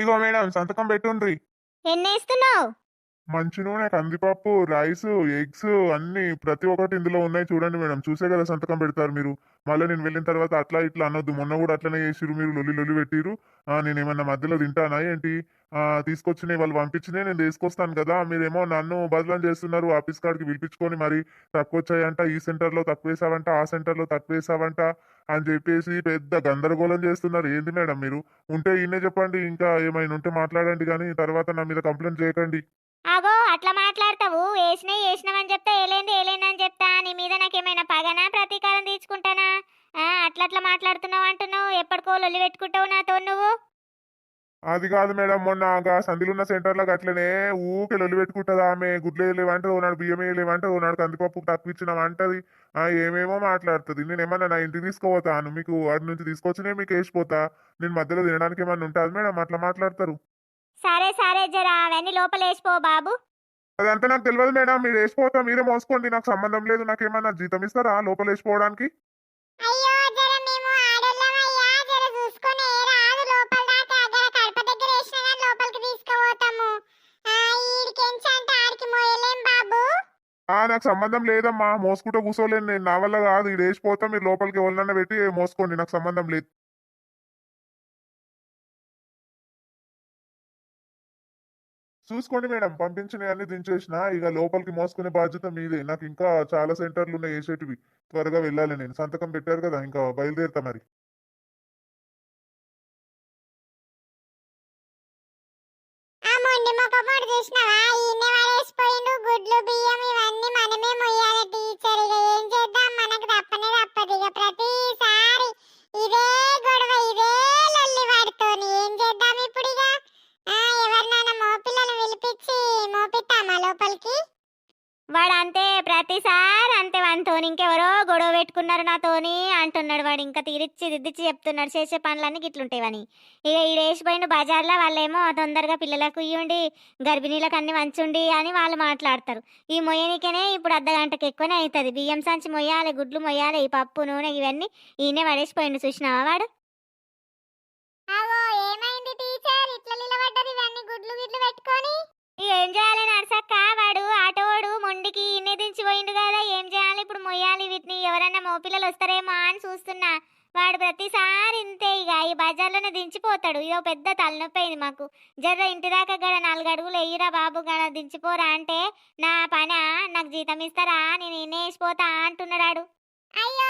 ఇగో madam సంతకం పెట్టుండ్రి. ఎన్నేస్తున్నావు మంచి నూనె కందిపప్పు రైస్ ఎగ్స్ అన్ని ప్రతి ఒక్కటి ఇందులో ఉన్నాయి చూడండి మేడం. చూసే కదా సంతకం పెడతారు మీరు. మళ్ళీ నేను వెళ్ళిన తర్వాత అట్లా ఇట్లా అనొద్దు. మొన్న కూడా అట్లనే చేసిరు మీరు లొల్లి లొల్లి పెట్టిరు ఆ, నేను ఏమన్నా మధ్యలో తింటానా ఏంటి? ఆ, తీసుకొచ్చినాయి వాళ్ళు పంపించినాయి నేను తీసుకొస్తాను కదా. మీరేమో నన్ను బదలం చేస్తున్నారు ఆఫీస్ కాడికి పిలిపించుకొని మరి తక్కువ వచ్చాయంట ఈ సెంటర్లో తక్కువ వేసావంట ఆ సెంటర్లో తక్కువ వేసావంట అని చెప్పేసి పెద్ద గందరగోళం చేస్తున్నారు. ఏంది మేడం మీరు? ఉంటే ఈయనే చెప్పండి. ఇంకా ఏమైనా ఉంటే మాట్లాడండి కానీ తర్వాత నా మీద కంప్లైంట్ చేయకండి. అగో అట్లా మాట్లాడతావు. వేసినా వేసినావని చెప్తా ఏలేంది ఏలేందని చెప్తా. నీ మీద నాకేమైనా పగనా ప్రతీకారం తీర్చుకుంటానా? అట్లా అట్లా మాట్లాడుతున్నావు అంటున్నావు. ఎప్పటికో లొల్లి పెట్టుకుంటావు నాతో నువ్వు. అది కాదు మేడం మొన్న గా సంధిలున్న సెంటర్లో అట్లనే ఊకే లొల్లి పెట్టుకుంటది ఆమె. గుడ్లు వేయలేవంటది ఓనాడు బియ్యం వేయలేవంటది ఓనాడు కందిపప్పు తక్కువ ఇచ్చినామంటది ఆ ఏమేమో మాట్లాడుతుంది. నేను ఏమన్నా నా ఇంటికి తీసుకుపోతాను? మీకు వాటి నుంచి తీసుకొచ్చినే మీకు వేసిపోతా నేను మధ్యలో తినడానికి ఏమన్నా ఉంటుంది మేడం? అట్లా మాట్లాడతారు. సరే సరే జరా అవన్నీ లోపల వేసిపో బాబు. అదంతా నాకు తెలియదు మేడం. మీరు వేసిపోతా మీరే మోసుకోండి. నాకు సంబంధం లేదు. నాకు ఏమన్నా జీతం ఇస్తారా లోపల వేసిపోవడానికి ఆ నాకు సంబంధం లేదమ్మా. మోసుకుంటూ కూర్చోలేను నేను. నా వల్ల కాదు. ఇది వేసిపోతా మీరు లోపలికి ఎవరినన్నా పెట్టి మోసుకోండి. నాకు సంబంధం లేదు. చూసుకోండి మేడం. పంపించిన అన్ని దించేసిన. ఇక లోపలికి మోసుకునే బాధ్యత మీదే. నాకు ఇంకా చాలా సెంటర్లు ఉన్నాయి వేసేటివి త్వరగా వెళ్ళాలి నేను. సంతకం పెట్టారు కదా ఇంకా బయలుదేరుతా మరి. ఆ మొండి మొక్కమోడు చూసినావా? ఈయన పడేసిపోయిండు గుడ్లు బియ్యం ఇవన్నీ మనమే మొయ్యాలి టీచర్ ఇక ఏం చేద్దాం? మనకు తప్పనే తప్పదు. ఇక ప్రతిసారి ఇదే గొడవ ఇదే లొల్లి పడుతోని ఏం చేద్దాం ఇప్పుడు ఇక? ఆ, ఎవరినైనా మోపిల్లను పిలిపించి మోపిస్తామా లోపలికి? వాడు అంతే ప్రతిసారి అంతే వానితోని ఇంకెవరో గొడవ పెట్టుకున్నారు నాతోని అంటున్నాడు వాడు. ఇంకా తీరిచ్చి దిద్దిచ్చి చెప్తున్నాడు. చేసే పనులన్నీ గిట్లుంటేవని ఇక ఈడేసిపోయిన బజార్లో వాళ్ళేమో తొందరగా పిల్లలకు ఇయ్యండి గర్భిణీలకు అన్ని మంచుండి అని వాళ్ళు మాట్లాడతారు. ఈ మొయ్యనికనే ఇప్పుడు అర్ధ గంటకి ఎక్కువనే అవుతుంది బియ్యం సంచి మొయ్యాలి గుడ్లు మొయ్యాలి ఈ పప్పు నూనె ఇవన్నీ ఈయనే పడేసిపోయిండు చూసినావా వాడు? ఏమైంది టీచర్? ఇట్లా నిలబడ్డది ఇవన్నీ గుడ్లు గిడ్లు పెట్టుకొని? ఏం చేయాలి నర్సక్క? వాడు ఆటోవాడు మొండికి ఇన్ని దించి పోయిండు కదా ఏం చేయాలి? ఇప్పుడు మొయ్యాలి వీటిని. ఎవరైనా మోపిల్లలు వస్తారేమో అని చూస్తున్నా. వాడు ప్రతిసారి ఇంతే ఇక. ఈ బజార్లోనే దించిపోతాడు. ఇదో పెద్ద తలనొప్పి అయింది మాకు. జర్ర ఇంటి దాకా గడ నాలుగు అడుగులు ఎయ్యిరా బాబు గడ దించిపోరా అంటే నా పన? నాకు జీతం ఇస్తారా? నేను ఇన్నేసిపోతా అంటున్నాడు అయ్యో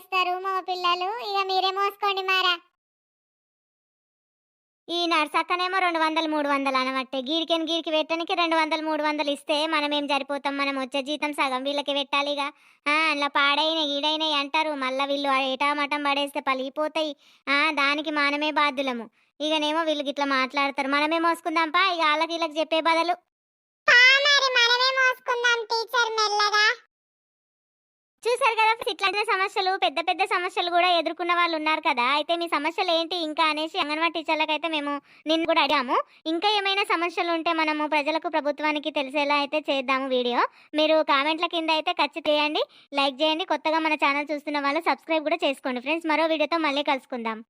వస్తారు మో పిల్లలు. ఇక మీరే మోసుకోండి మారా. ఈ నర్సక్కనేమో రెండు వందలు మూడు వందలు అనబట్టే. గీరికని గీరికి పెట్టడానికి రెండు వందలు మూడు వందలు ఇస్తే మనం ఏం సరిపోతాం? మనం వచ్చే జీతం సగం వీళ్ళకి పెట్టాలిగా ఆ, అలా పాడైన ఈడైనాయి అంటారు. మళ్ళీ వీళ్ళు ఏటా మటం పడేస్తే పలిగిపోతాయి. ఆ, దానికి మనమే బాధ్యులము. ఇకనేమో వీళ్ళకి ఇట్లా మాట్లాడతారు. మనమే మోసుకుందాంపా ఇక వాళ్ళకి వీళ్ళకి చెప్పే బదులు. మనమే మోసుకుందాం టీచర్ మెల్లగా. చూసారు కదా ఇట్లాంటి సమస్యలు పెద్ద పెద్ద సమస్యలు కూడా ఎదుర్కొన్న వాళ్ళు ఉన్నారు కదా. అయితే మీ సమస్యలు ఏంటి ఇంకా అనేసి అంగన్వాడీ టీచర్లకు అయితే మేము నిన్ను కూడా అడిగాము. ఇంకా ఏమైనా సమస్యలు ఉంటే మనము ప్రజలకు ప్రభుత్వానికి తెలిసేలా అయితే చేద్దాము వీడియో. మీరు కామెంట్ల కింద అయితే ఖచ్చితంగా చేయండి. లైక్ చేయండి. కొత్తగా మన ఛానల్ చూస్తున్న వాళ్ళు సబ్స్క్రైబ్ కూడా చేసుకోండి. ఫ్రెండ్స్ మరో వీడియోతో మళ్ళీ కలుసుకుందాం.